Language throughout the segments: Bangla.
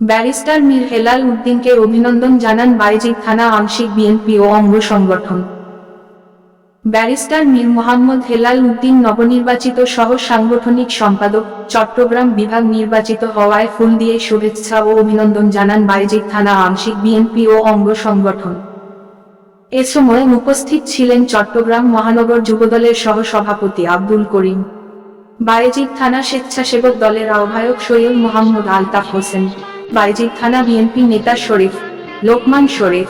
ব্যারিস্টার মীর হেলাল উদ্দিনকে অভিনন্দন জানান বাইজিদ থানা আংশিক বিএনপি ও অঙ্গ সংগঠন। ব্যারিস্টার মীর মোহাম্মদ হেলাল উদ্দিন নবনির্বাচিত সহ সাংগঠনিক সম্পাদক, চট্টগ্রাম বিভাগ নির্বাচিত হওয়ায় ফুল দিয়ে শুভেচ্ছা ও অভিনন্দন জানান বাইজিদ থানা আংশিক বিএনপি ও অঙ্গ সংগঠন। এ সময় উপস্থিত ছিলেন চট্টগ্রাম মহানগর যুবদলের সহ সভাপতি আব্দুল করিম। বায়েজিদ থানা স্বেচ্ছাসেবক দলের আহ্বায়ক সৈয়দ মোহাম্মদ আলতাফ হোসেন। বায়েজিদ থানা বিএনপি নেতা শরীফ, লোকমান শরীফ,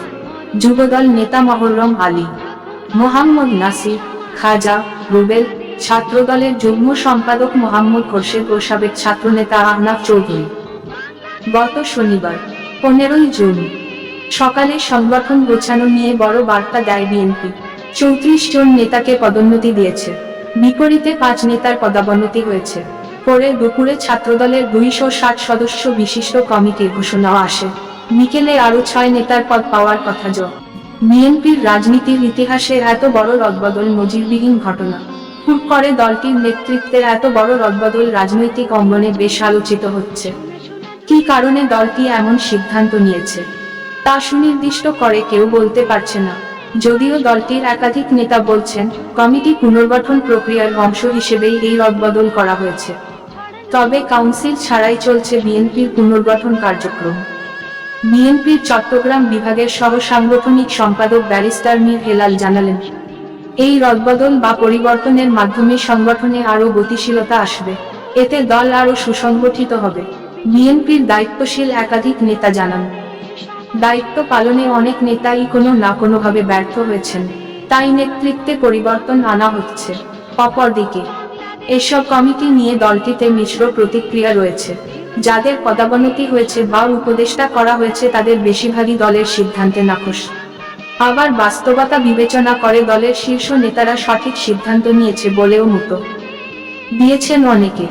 যুবদল নেতা মহরম আলী, মোহাম্মদ নাসির, খাজা, রুবেল, ছাত্রদলের যুগ্ম সম্পাদক মোহাম্মদ খোরশেদ ও সাবেক ছাত্রনেতা আহনাফ চৌধুরী। গত শনিবার, পনেরোই জুন, সকালে সংগঠন গোছানো নিয়ে বড় বার্তা দেয় বিএনপি। চৌত্রিশ জন নেতাকে পদোন্নতি দিয়েছে। বিপরীতে পাঁচ নেতার পদাবনতি হয়েছে। পরে দুপুরে ছাত্রদলের দুইশো ষাট সদস্য বিশিষ্ট কমিটির ঘোষণা আসে। বিকেলে আরও ছয় নেতার পদ পাওয়ার কথা যোগ বিএনপির রাজনীতির ইতিহাসে এত বড় রদবদল নজিরবিহীন ঘটনা। হুট করে দলটির নেতৃত্বে এত বড় রদবদল রাজনৈতিক অঙ্গনে বেশ আলোচিত হচ্ছে। কী কারণে দলটি এমন সিদ্ধান্ত নিয়েছে? তা সুনির্দিষ্ট করে কেউ বলতে পারছে না। যদিও দলটির একাধিক নেতা বলছেন, কমিটি পুনর্গঠন প্রক্রিয়ার অংশ হিসেবেই এই রদবদল করা হয়েছে। তবে কাউন্সিল ছাড়াই চলছে বিএনপির পুনর্গঠন কার্যক্রম। বিএনপির চট্টগ্রাম বিভাগের সহ সাংগঠনিক সম্পাদক ব্যারিস্টার মীর হেলাল জানালেন, এই রদবদল বা পরিবর্তনের মাধ্যমে সংগঠনে আরও গতিশীলতা আসবে। এতে দল আরও সুসংগঠিত হবে, বিএনপির দায়িত্বশীল একাধিক নেতা জানান। দায়িত্ব পালনে অনেক নেতাই কোনো না কোনোভাবে ব্যর্থ হয়েছেন, তাই নেতৃত্বে পরিবর্তন আনা হচ্ছে। অপরদিকে এসব কমিটি নিয়ে দলটিতে মিশ্র প্রতিক্রিয়া রয়েছে। যাদের পদাবনতি হয়েছে বা উপদেষ্টা করা হয়েছে তাদের বেশিরভাগই দলের সিদ্ধান্তে নাখোশ। আবার বাস্তবতা বিবেচনা করে দলের শীর্ষ নেতারা সঠিক সিদ্ধান্ত নিয়েছে বলেও মতো। দিয়েছেন অনেকে।